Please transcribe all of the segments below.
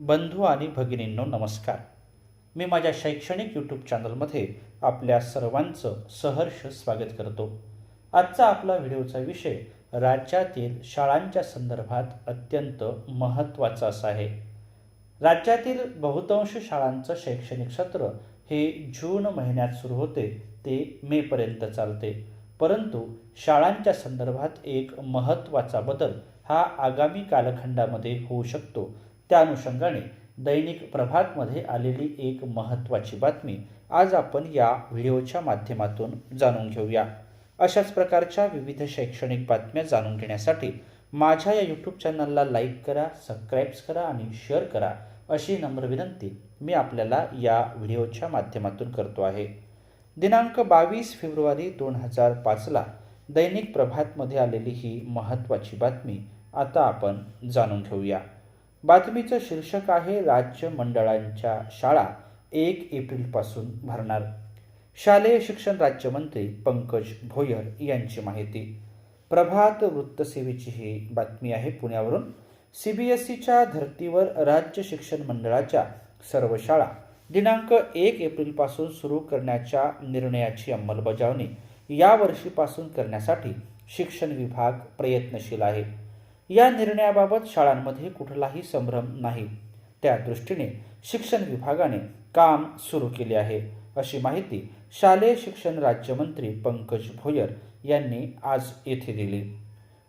बंधू आणि भगिनींनो नमस्कार. मी माझ्या शैक्षणिक यूट्यूब चॅनलमध्ये आपल्या सर्वांचं सहर्ष स्वागत करतो. आजचा आपला व्हिडिओचा विषय राज्यातील शाळांच्या संदर्भात अत्यंत महत्त्वाचा असा आहे. राज्यातील बहुतांश शाळांचं शैक्षणिक सत्र हे जून महिन्यात सुरू होते ते मेपर्यंत चालते. परंतु शाळांच्या संदर्भात एक महत्त्वाचा बदल हा आगामी कालखंडामध्ये होऊ शकतो. त्या अनुषंगाने दैनिक प्रभातमध्ये आलेली एक महत्त्वाची बातमी आज आपण या व्हिडिओच्या माध्यमातून जाणून घेऊया. अशाच प्रकारच्या विविध शैक्षणिक बातम्या जाणून घेण्यासाठी माझ्या या यूट्यूब चॅनलला लाईक करा सबस्क्राईब्स करा आणि शेअर करा अशी नम्र विनंती मी आपल्याला या व्हिडिओच्या माध्यमातून करतो आहे. दिनांक बावीस फेब्रुवारी दोन हजार पाचला दैनिक प्रभातमध्ये आलेली ही महत्त्वाची बातमी आता आपण जाणून घेऊया. बातमीचं शीर्षक आहे राज्य मंडळांच्या शाळा. एक एप्रिलपासून भरणार. शालेय शिक्षण राज्यमंत्री पंकज भोयर यांची माहिती. प्रभात वृत्तसेवेची ही बातमी आहे पुण्यावरून. सी बी एस सीच्या धर्तीवर राज्य शिक्षण मंडळाच्या सर्व शाळा. दिनांक एक एप्रिलपासून सुरू करण्याच्या निर्णयाची अंमलबजावणी. या वर्षीपासून करण्यासाठी शिक्षण विभाग प्रयत्नशील आहे. या निर्णयाबाबत शाळांमध्ये कुठलाही संभ्रम नाही. त्या दृष्टीने शिक्षण विभागाने काम सुरू केले आहे. अशी माहिती शालेय शिक्षण राज्यमंत्री पंकज भोयर यांनी आज येथे दिली.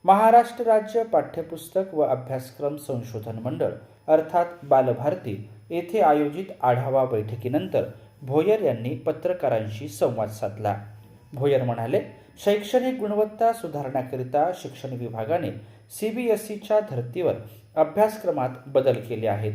महाराष्ट्र राज्य पाठ्यपुस्तक व अभ्यासक्रम संशोधन मंडळ अर्थात बालभारती येथे आयोजित आढावा बैठकीनंतर भोयर यांनी पत्रकारांशी संवाद साधला. भोयर म्हणाले शैक्षणिक गुणवत्ता सुधारण्याकरिता शिक्षण विभागाने सी बी एस सीच्या धर्तीवर अभ्यासक्रमात बदल केले आहेत.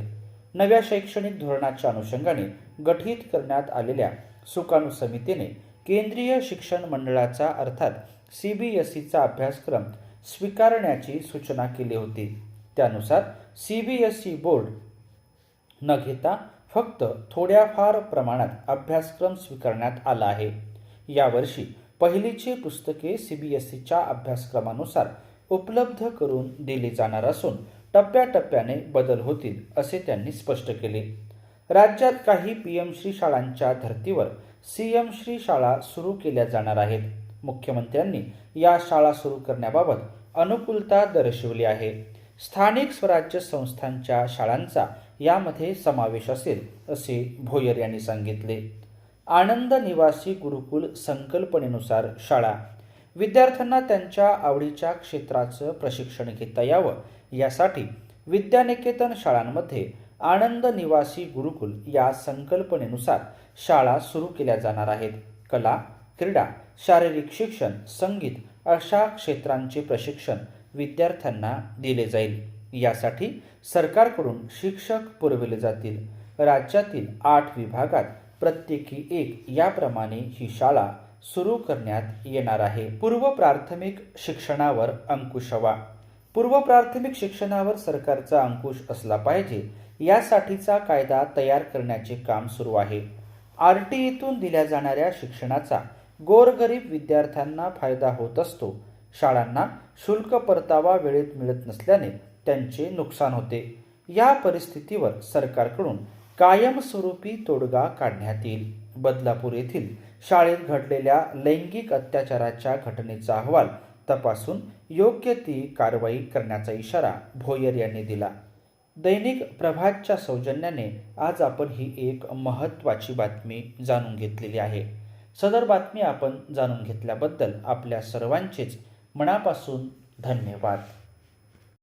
नव्या शैक्षणिक धोरणाच्या अनुषंगाने गठीत करण्यात आलेल्या सुकाणू समितीने केंद्रीय शिक्षण मंडळाचा अर्थात सी बी एस सीचा अभ्यासक्रम स्वीकारण्याची सूचना केली होती. त्यानुसार C B S E board न घेता फक्त थोड्याफार प्रमाणात अभ्यासक्रम स्वीकारण्यात आला आहे. यावर्षी पहिलीची पुस्तके सी बी एस सीच्या अभ्यासक्रमानुसार उपलब्ध करून दिली जाणार असून टप्प्याटप्प्याने बदल होतील असे त्यांनी स्पष्ट केले. राज्यात काही पी एम श्री शाळांच्या धर्तीवर सी एम श्री शाळा सुरू केल्या जाणार आहेत. मुख्यमंत्र्यांनी या शाळा सुरू करण्याबाबत अनुकूलता दर्शवली आहे. स्थानिक स्वराज्य संस्थांच्या शाळांचा यामध्ये समावेश असेल असे भोयर यांनी सांगितले. आनंद निवासी गुरुकुल संकल्पनेनुसार शाळा विद्यार्थ्यांना त्यांच्या आवडीच्या क्षेत्राचं प्रशिक्षण घेता यावं. यासाठी विद्यानिकेतन शाळांमध्ये आनंद निवासी गुरुकुल या संकल्पनेनुसार शाळा सुरू केल्या जाणार आहेत. कला क्रीडा शारीरिक शिक्षण संगीत अशा क्षेत्रांचे प्रशिक्षण विद्यार्थ्यांना दिले जाईल. यासाठी सरकारकडून शिक्षक पुरविले जातील. राज्यातील आठ विभागात प्रत्येकी एक याप्रमाणे ही शाळा सुरू करण्यात येणार आहे. पूर्व प्राथमिक शिक्षणावर अंकुश हवा. पूर्व प्राथमिक शिक्षणावर सरकारचा अंकुश असला पाहिजे यासाठीचा कायदा तयार करण्याचे काम सुरू आहे. आर टी ईतून दिल्या जाणाऱ्या शिक्षणाचा गोरगरीब विद्यार्थ्यांना फायदा होत असतो. शाळांना शुल्क परतावा वेळेत मिळत नसल्याने त्यांचे नुकसान होते. या परिस्थितीवर सरकारकडून कायमस्वरूपी तोडगा काढण्यात येईल. बदलापूर येथील शाळेत घडलेल्या लैंगिक अत्याचाराच्या घटनेचा अहवाल तपासून योग्य ती कारवाई करण्याचा इशारा भोयर यांनी दिला. दैनिक प्रभातच्या सौजन्याने आज आपण ही एक महत्त्वाची बातमी जाणून घेतलेली आहे. सदर बातमी आपण जाणून घेतल्याबद्दल आपल्या सर्वांचेच मनापासून धन्यवाद.